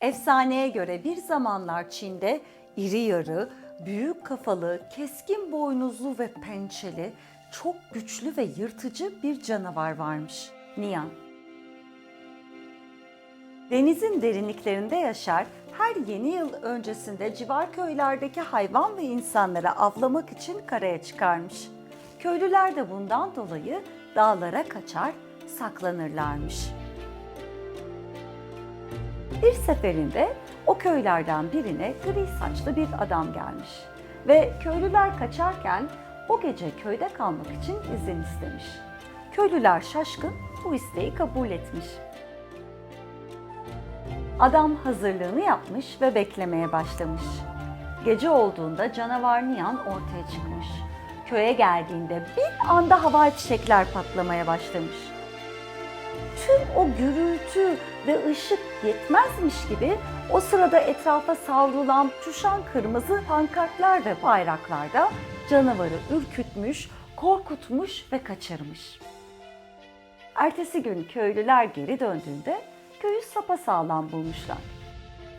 Efsaneye göre bir zamanlar Çin'de iri yarı, büyük kafalı, keskin boynuzlu ve pençeli, çok güçlü ve yırtıcı bir canavar varmış. Niyan. Denizin derinliklerinde yaşar, her yeni yıl öncesinde civar köylerdeki hayvan ve insanları avlamak için karaya çıkarmış. Köylüler de bundan dolayı dağlara kaçar, saklanırlarmış. Bir seferinde o köylerden birine gri saçlı bir adam gelmiş ve köylüler kaçarken o gece köyde kalmak için izin istemiş. Köylüler şaşkın bu isteği kabul etmiş. Adam hazırlığını yapmış ve beklemeye başlamış. Gece olduğunda canavar Niyan ortaya çıkmış. Köye geldiğinde bir anda havai fişekler patlamaya başlamış. Tüm o gürültü ve ışık yetmezmiş gibi o sırada etrafa savrulan tuşan kırmızı pankartlar ve bayraklar da canavarı ürkütmüş, korkutmuş ve kaçırmış. Ertesi gün köylüler geri döndüğünde köyü sapasağlam bulmuşlar.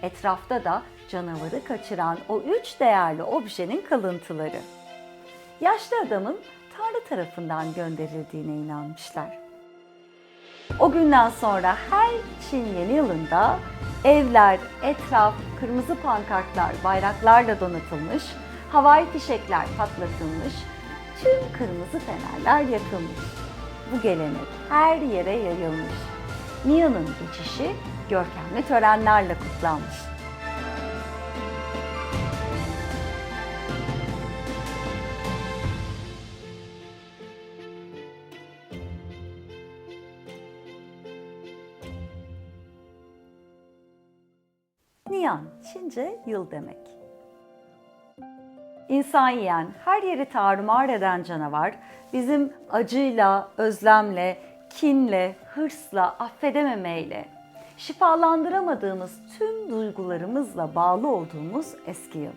Etrafta da canavarı kaçıran o üç değerli objenin kalıntıları. Yaşlı adamın Tanrı tarafından gönderildiğine inanmışlar. O günden sonra her Çin yeni yılında evler, etraf, kırmızı pankartlar, bayraklarla donatılmış, havai fişekler patlatılmış, tüm kırmızı fenerler yakılmış. Bu gelenek her yere yayılmış. Niyan'ın geçişi görkemli törenlerle kutlanmış. Niyan, Çince yıl demek. İnsan yiyen, her yeri tarumar eden canavar, bizim acıyla, özlemle, kinle, hırsla, affedememeyle, şifalandıramadığımız tüm duygularımızla bağlı olduğumuz eski yıl.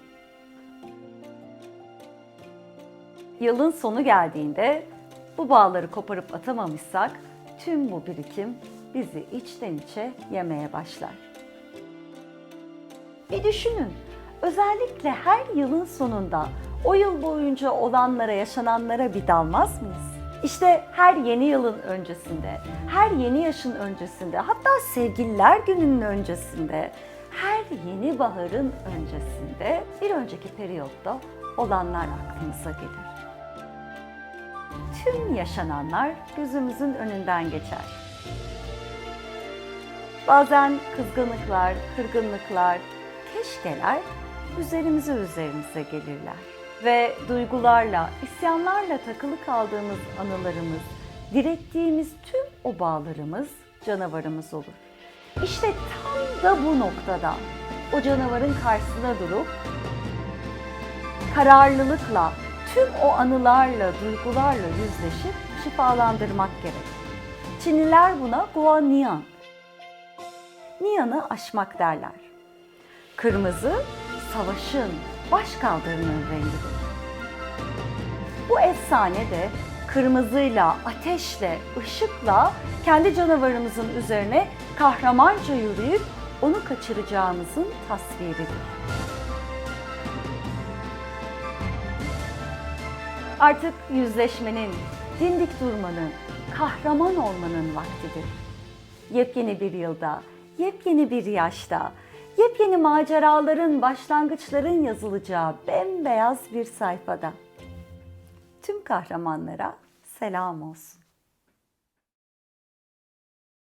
Yılın sonu geldiğinde bu bağları koparıp atamamışsak tüm bu birikim bizi içten içe yemeye başlar. Bir düşünün. Özellikle her yılın sonunda o yıl boyunca olanlara, yaşananlara bir dalmaz mıyız? İşte her yeni yılın öncesinde, her yeni yaşın öncesinde, hatta sevgililer gününün öncesinde, her yeni baharın öncesinde bir önceki periyotta olanlar aklımıza gelir. Tüm yaşananlar gözümüzün önünden geçer. Bazen kızgınlıklar, kırgınlıklar, keşkeler üzerimize üzerimize gelirler. Ve duygularla, isyanlarla takılı kaldığımız anılarımız, direttiğimiz tüm o bağlarımız canavarımız olur. İşte tam da bu noktada o canavarın karşısına durup kararlılıkla tüm o anılarla, duygularla yüzleşip şifalandırmak gerek. Çinliler buna Guaniyan, Niyan'ı aşmak derler. Kırmızı, savaşın, başkaldırının rengidir. Bu efsane de kırmızıyla, ateşle, ışıkla kendi canavarımızın üzerine kahramanca yürüyüp onu kaçıracağımızın tasviridir. Artık yüzleşmenin, dimdik durmanın, kahraman olmanın vaktidir. Yepyeni bir yılda, yepyeni bir yaşta, yepyeni maceraların, başlangıçların yazılacağı bembeyaz bir sayfada. Tüm kahramanlara selam olsun.